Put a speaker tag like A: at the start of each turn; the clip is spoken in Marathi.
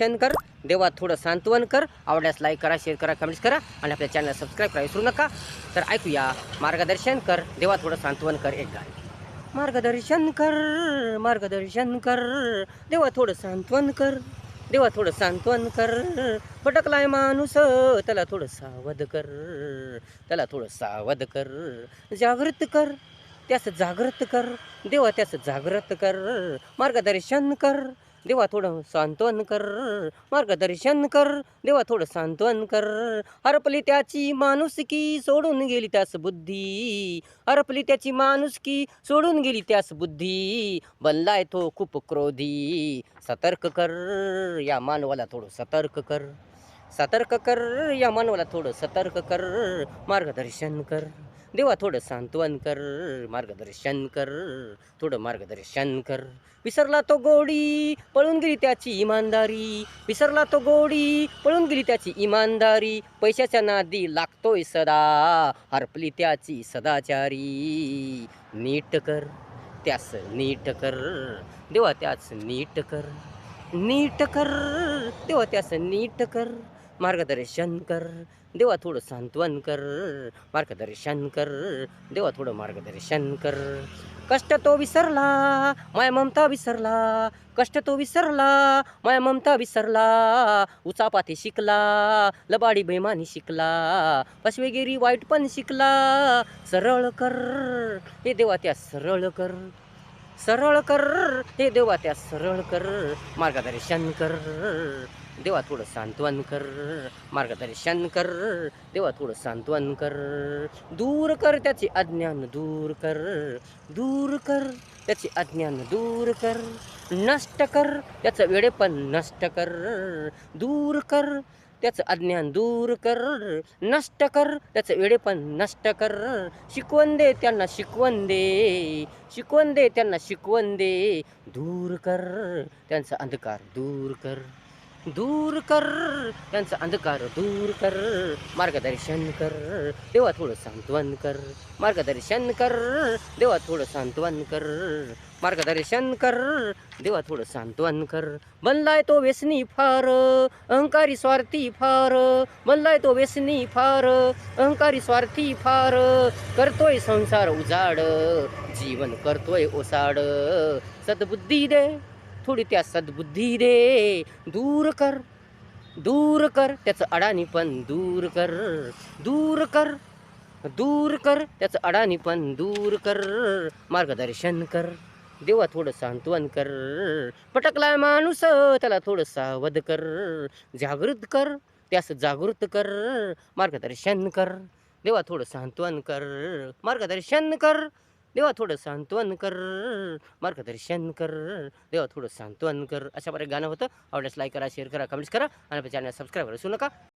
A: मार्गदर्शन कर देवा थोडं सांत्वन कर आवडल्यास लाईक करा शेअर करा कमेंट्स करा आणि आपल्या चॅनल सबस्क्राईब करा विसरू नका. तर ऐकूया मार्गदर्शन कर देवा थोडं सांत्वन कर एक गाणं. मार्गदर्शन कर मार्गदर्शन कर देवा थोडं सांत्वन कर देवा थोडं सांत्वन कर. भटकलाय माणूस त्याला थोडं सावध कर त्याला थोडं सावध कर. जागृत कर त्यास जागृत कर देवा त्यास जागृत कर. मार्गदर्शन कर देवा थोडं सांत्वन कर मार्गदर्शन कर देवा थोडं सांत्वन कर. हरपली त्याची माणुसकी सोडून गेली त्यास बुद्धी. हरपली त्याची माणुसकी सोडून गेली त्यास बुद्धी. बनलाय तो खूप क्रोधी. सतर्क कर या मानवाला थोडं सतर्क कर. सतर्क कर या मानवाला थोडं सतर्क कर मार्गदर्शन कर. देवा थोडं सांत्वन कर मार्गदर्शन कर थोडं मार्गदर्शन कर. विसरला तो गोडी पळून गेली त्याची इमानदारी. विसरला तो गोडी पळून गेली त्याची इमानदारी. पैशाच्या नादी लागतोय सदा हरपली त्याची सदाचारी. नीट कर त्यास नीट कर. देवा त्याच नीट कर नीट कर. देवा त्यास नीट कर. मार्गदर्शन कर देवा थोडं सांत्वन कर. मार्गदर्शन कर देवा थोडं मार्गदर्शन कर. कष्ट तो विसरला माय ममता विसरला. कष्ट तो विसरला माय ममता विसरला. उचापाती शिकला लबाडी बेमानी शिकला. पशवेगिरी वाईट पण शिकला. सरळ कर हे देवा त्या सरळ कर. सरळ कर हे देवा त्या सरळ कर. मार्गदर्शन कर. देवा थोडं सांत्वन कर मार्गदर्शन कर देवा थोडं सांत्वन कर. दूर कर त्याचे अज्ञान दूर कर दूर कर त्याचे अज्ञान दूर कर. नष्ट कर त्याचं वेडेपण नष्ट कर. दूर कर त्याचं अज्ञान दूर कर. नष्ट कर त्याचं वेडेपण नष्ट कर. शिकवण दे त्यांना शिकवण दे शिकवण दे त्यांना शिकवण दे. दूर कर त्यांचा अंधकार दूर कर. दूर कर त्यांचा अंधकार दूर कर मार्गदर्शन कर देवा थोडं सांत्वन कर. मार्गदर्शन कर देवा थोडं सांत्वन कर. मार्गदर्शन कर देवा थोडं सांत्वन कर. बनलाय तो व्यसनी फार अहंकारी स्वार्थी फार. बनलाय तो व्यसनी फार अहंकारी स्वार्थी फार. करतोय संसार उजाड जीवन करतोय ओसाड. सद्बुद्धी दे. थोडी त्या सद्बुद्धी दे दूर कर दूर कर त्याचं अडाणी पण दूर कर दूर कर दूर कर त्याचं अडाणी पण दूर कर. मार्गदर्शन कर देवा थोडं सांत्वन कर. पटकलाय माणूस त्याला थोडं सावध कर. जागृत कर त्यास जागृत कर. मार्गदर्शन कर देवा थोडं सांत्वन कर. मार्गदर्शन कर देवा थोडं सांत्वन कर मार्गदर्शन कर देवा थोडं सांत्वन कर. अशा प्रकारे गाणं होतं. आवडल्यास लाईक करा शेअर करा कमेंट्स करा. आणि चॅनल सबस्क्राईब करू नका.